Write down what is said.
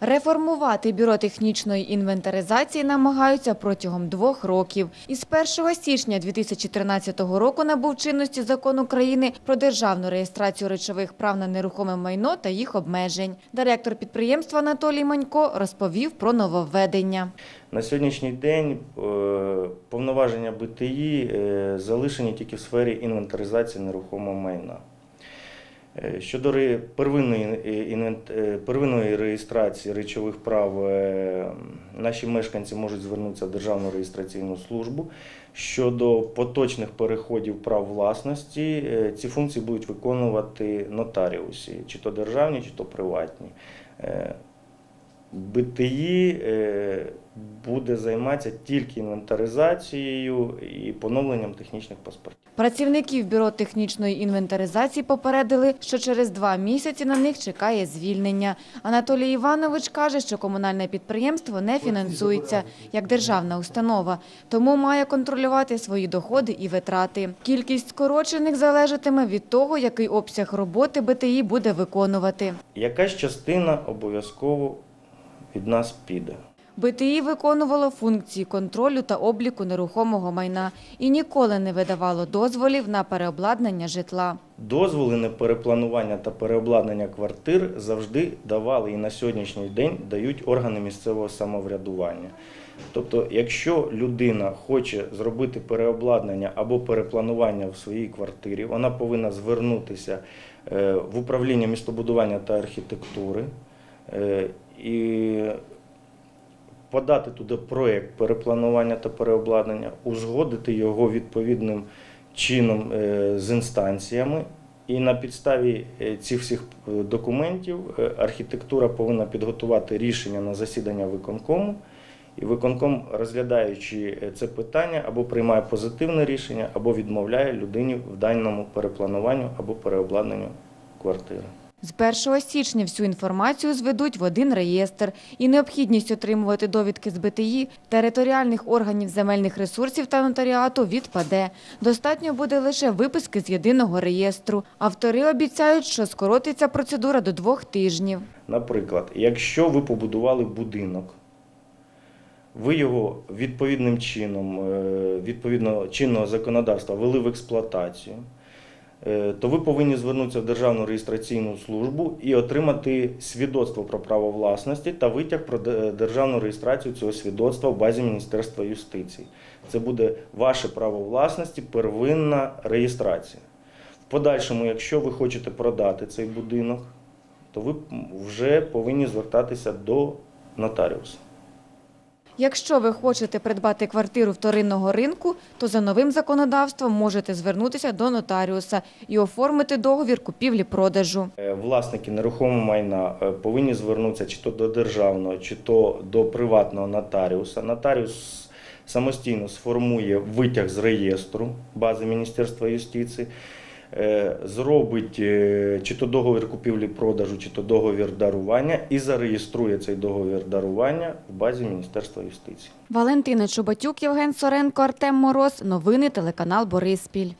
Реформувати бюро технічної інвентаризації намагаються протягом двох років. Із 1 січня 2013 року набув чинності закон України про державну реєстрацію речових прав на нерухоме майно та їх обмежень. Директор підприємства Анатолій Манько розповів про нововведення. На сьогоднішній день е, повноваження БТІ е, залишені тільки в сфері інвентаризації нерухомого майна. Е, Щодо е, е, первинної реєстрації речових прав, наші мешканці можуть звернутися в Державну реєстраційну службу. Щодо поточних переходів прав власності, ці функції будуть виконувати нотаріуси, чи то державні, чи то приватні. БТІ буде займатися тільки інвентаризацією і поновленням технічних паспортів. Працівників бюро технічної інвентаризації попередили, що через два місяці на них чекає звільнення. Анатолій Іванович каже, що комунальне підприємство не фінансується як державна установа, тому має контролювати свої доходи і витрати. Кількість скорочених залежатиме від того, який обсяг роботи БТІ буде виконувати. Якась частина обов'язково від нас піде. БТІ виконувало функції контролю та обліку нерухомого майна і ніколи не видавало дозволів на переобладнання житла. Дозволи на перепланування та переобладнання квартир завжди давали і на сьогоднішній день дають органи місцевого самоврядування. Тобто, якщо людина хоче зробити переобладнання або перепланування в своїй квартирі, вона повинна звернутися е, в управління містобудування та архітектури е, і подати туди проєкт перепланування та переобладнання, узгодити його відповідним чином е, з інстанціями. І на підставі е, цих всіх е, документів архітектура повинна підготувати рішення на засідання виконкому. І виконком, розглядаючи це питання, або приймає позитивне рішення, або відмовляє людині в даному переплануванню або переобладнанню квартири. З 1 січня всю інформацію зведуть в один реєстр, і необхідність отримувати довідки з БТІ, територіальних органів земельних ресурсів та нотаріату відпаде. Достатньо буде лише виписки з єдиного реєстру. Автори обіцяють, що скоротиться процедура до двох тижнів. Наприклад, якщо ви побудували будинок, ви його відповідним чином, е, відповідно чинного законодавства ввели в експлуатацію, то ви повинні звернутися в Державну реєстраційну службу і отримати свідоцтво про право власності та витяг про державну реєстрацію цього свідоцтва в базі Міністерства юстиції. Це буде ваше право власності, первинна реєстрація. В подальшому, якщо ви хочете продати цей будинок, то ви вже повинні звертатися до нотаріуса. Якщо ви хочете придбати квартиру вторинного ринку, то за новим законодавством можете звернутися до нотаріуса і оформити договір купівлі-продажу. Е, Власники нерухомого майна е, повинні звернутися чи то до державного, чи то до приватного нотаріуса. Нотаріус самостійно сформує витяг з реєстру бази Міністерства юстиції, зробить е, чи то договір купівлі-продажу, чи то договір дарування і зареєструє цей договір дарування в базі Міністерства юстиції. Валентина Чубатюк, Євген Соренко, Артем Мороз. Новини телеканал Бориспіль.